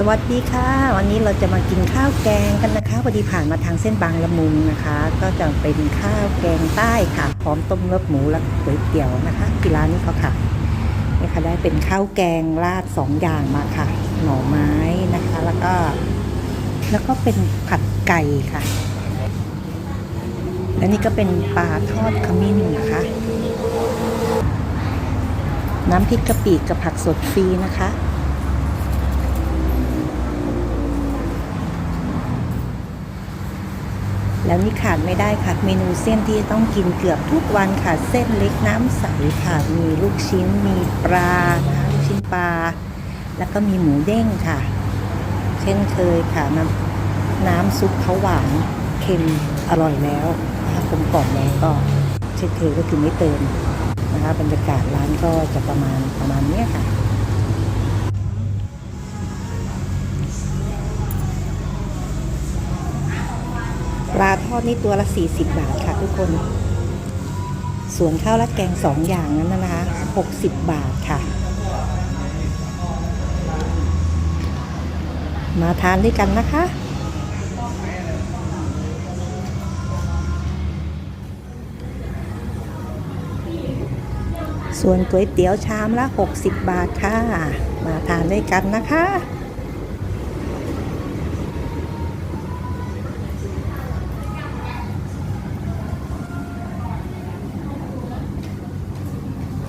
สวัสดีค่ะ วันนี้เราจะมากินข้าวแกงกันนะคะพอดีผ่านมาทางเส้นบางละมุงนะคะ ก็จะเป็นข้าวแกงใต้ค่ะพร้อมต้มเลือดหมูและก๋วยเตี๋ยวนะคะที่ร้านนี้เขาค่ะนี่ค่ะได้เป็นข้าวแกงราดสองอย่างมาค่ะ หน่อไม้นะคะ แล้วก็ แล้วก็เป็นผัดไก่ค่ะและนี่ก็เป็นปลาทอดขมิ้นนะคะ น้ำพริกกะปิกับผักสดฟรีนะคะ แล้วนี่ขาดไม่ได้ค่ะ เมนูเส้นที่ต้องกินเกือบทุกวันค่ะ เส้นเล็กน้ำใสค่ะ มีลูกชิ้น มีปลานะคะลูกชิ้นปลา แล้วก็มีหมูเด้งค่ะ เช่นเคยค่ะน้ำน้ำซุปเขาหวานเค็มอร่อยแล้วนะคะกลมกล่อมแล้วก็เช่นเคยก็คือไม่เติมนะคะบรรยากาศร้านก็จะประมาณประมาณนี้ค่ะ ปลาทอดนี่ตัวละ 40 บาทค่ะทุกคน ส่วนข้าวราดแกงสองอย่างนั้นนะคะ 60 บาทค่ะ มาทานด้วยกันนะคะ ส่วนก๋วยเตี๋ยวชามละ 60 บาทค่ะ มาทานด้วยกันนะคะ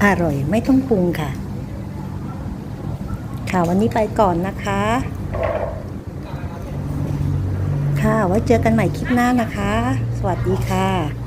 อร่อยไม่ต้องปรุงค่ะ ค่ะวันนี้ไปก่อนนะคะ ค่ะไว้เจอกันใหม่คลิปหน้านะคะ สวัสดีค่ะ